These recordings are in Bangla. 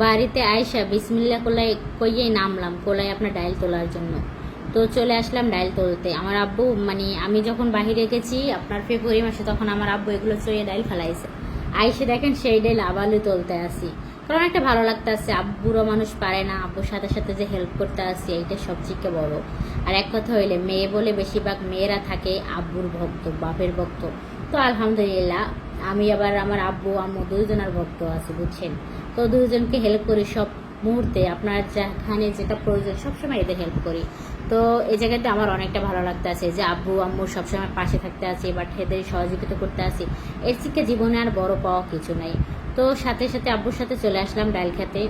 বাড়িতে আয়সা বিসমিল্লা কোলাই কইয়েই নামলাম কোলাই আপনার ডাইল তোলার জন্য। তো চলে আসলাম ডাইল তুলতে। আমার আব্বু মানে আমি যখন বাহিরে গেছি, আপনার ফেব্রুয়ারি মাসে তখন আমার আব্বু এগুলো চয়ে ডাইল ফেলাইছে। আইসে দেখেন সেই ডাইল আবালু তুলতে আসি। কারণ একটা ভালো লাগতে আসছে আব্বুরও মানুষ পারে না, আব্বুর সাথে সাথে যে হেল্প করতে আসি, এইটা সবচেয়ে বড়। আর এক কথা হইলে, মেয়ে বলে বেশিরভাগ মেয়েরা থাকে আব্বুর ভক্ত, বাপের ভক্ত। তো আলহামদুলিল্লাহ আমি আবার আমার আব্বু, আম্মু দুইজনের ভক্ত আছে, বুঝছেন? তো দুইজনকে হেল্প করি সব মুহূর্তে। আপনার যেখানে যেটা প্রয়োজন, সবসময় এদের হেল্প করি। তো এই জায়গাতে আমার অনেকটা ভালো লাগতে আছে যে আব্বু, আম্মু সবসময় পাশে থাকতে আছি বাট এদের সহযোগিতা করতে আছি। এর থেকে জীবনে আর বড় পাওয়া কিছু নাই। তো সাথে সাথে আব্বুর সাথে চলে আসলাম ডাল খেতে।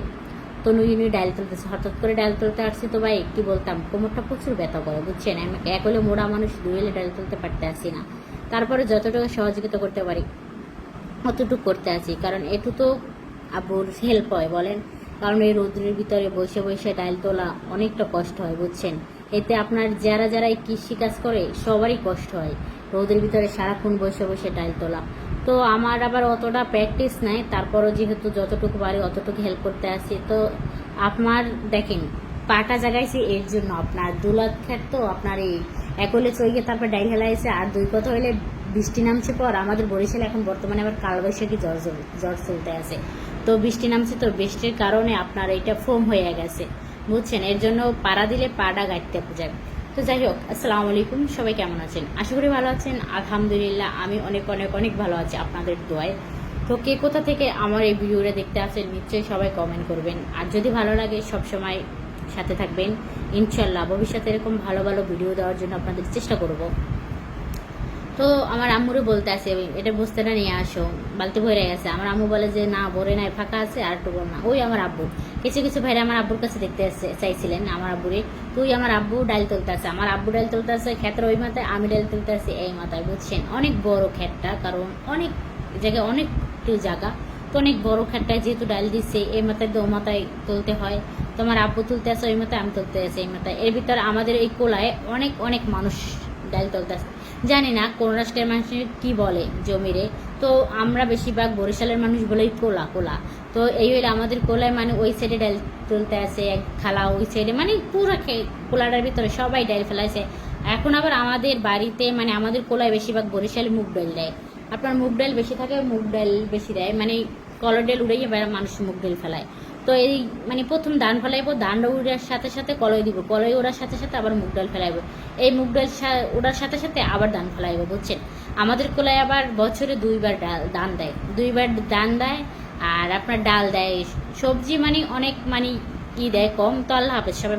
তো নুই ডাল তুলতেছে। হঠাৎ করে ডাল তুলতে আসছি তো ভাই, কি বলতাম, কোমরটা প্রচুর ব্যথা করে, বুঝছেন? এক হলে মোড়া মানুষ, দুই হলে ডাল তুলতে পারতে আসি না। তারপরে যতটুকু সহযোগিতা করতে পারি অতটুকু করতে আছি? কারণ একটু তো আব্বুর হেল্প হয়, বলেন। কারণ এই রৌদ্রের ভিতরে বসে বসে ডাইল তোলা অনেকটা কষ্ট হয়, বুঝছেন? এতে আপনার যারা যারা কৃষি কাজ করে, সবারই কষ্ট হয় রোদের ভিতরে সারাক্ষণ বসে বসে ডাইল তোলা। তো আমার আবার অতটা প্র্যাকটিস নাই, তারপরও যেহেতু যতটুকু পারি অতটুকু হেল্প করতে আসি তো আপনার, দেখেন, পাটা জাগাইছি এর জন্য আপনার দুলাত খেত তো আপনার এই একলে চইকে তারপর ডাইল হেলাইছে, আর দুই কথা হইলে বৃষ্টি নামছে পর আমাদের বরিশালে এখন বর্তমানে আবার কালবৈশাখী জ্বর জ্বর চলতে আছে। তো বৃষ্টি নামছে তো বৃষ্টির কারণে আপনার এটা ফোম হয়ে গেছে, বুঝছেন? এর জন্য পাড়া দিলে পাটা গাইতে যায় তো যাই হোক, আসসালামু আলাইকুম, সবাই কেমন আছেন? আশা করি ভালো আছেন। আলহামদুলিল্লাহ, আমি অনেক অনেক অনেক ভালো আছি আপনাদের দোয়ায়। তো কে কোথা থেকে আমার এই ভিডিওটা দেখতে আসেন, নিশ্চয়ই সবাই কমেন্ট করবেন। আর যদি ভালো লাগে সব সময় সাথে থাকবেন। ইনশাল্লাহ ভবিষ্যতে এরকম ভালো ভালো ভিডিও দেওয়ার জন্য আপনাদের চেষ্টা করব। তো আমার আম্মুরে বলতে আছে, এটা বস্তাটা নিয়ে আসো। বালতি ভরে গেছে। আমার আম্মু বলে যে, না, ভরে নাই, ফাঁকা আছে, আর বল না। ওই আমার আব্বু। কিছু কিছু ভাইরা আমার আব্বুর কাছে দেখতে চাইছিলেন আমার আব্বুরে। তুই আমার আব্বু ডাল তুলতে আছে আমার আব্বু ডাল তুলতে আছে ক্ষেতের ওই মাথায়, আমি ডাল তুলতে আছি এই মাথায়, বুঝছেন? অনেক বড় ক্ষেতটা, কারণ অনেক জায়গায় অনেক জায়গা। তো অনেক বড় ক্ষেতটায় যেহেতু ডাল দিচ্ছে এই মাথায় দো মাথায় তুলতে হয়। তোমার আব্বু তুলতে আছে ওই মাথায়, আমি তুলতে আছি এই মাথায়। এর ভিতরে আমাদের এই কোলায় অনেক অনেক মানুষ ডাল তুলতে আছে জানি না কোন রাষ্ট্রের মানুষের কি বলে জমিরে। তো আমরা বেশিরভাগ বরিশালের মানুষ বলেই কোলা কোলা। তো এই হইলে আমাদের কোলায় মানে ওই সাইডে ডাল তুলতে আছে এক খালা ওই সাইডে মানে পুরো কোলাটার ভিতরে সবাই ডাল ফেলাইছে। এখন আবার আমাদের বাড়িতে মানে আমাদের কোলায় বেশিরভাগ বরিশালে মুগ ডাল দেয়। আপনার মুগ ডাল বেশি থাকে, মুগ ডাল বেশি দেয়। মানে কলর ডাল বেড়া মানুষ মুগ ডাল ফেলায়। তো এই মানে প্রথম ধান ফেলাইবো ধান উড়ার সাথে সাথে কলই দিব। কলই ওড়ার সাথে সাথে আবার মুগ ডাল ফেলাইবো। এই মুগ ডাল ওড়ার সাথে সাথে আবার ধান ফেলাইবো, বুঝছেন? আমাদের কোলায় আবার বছরে দুইবার ডাল, ধান দেয়। দুইবার ধান দেয় আর আপনার ডাল দেয়। সবজি মানে অনেক মানে ই দেয় কম, তো আল্লাহ হাফেজ, সবাই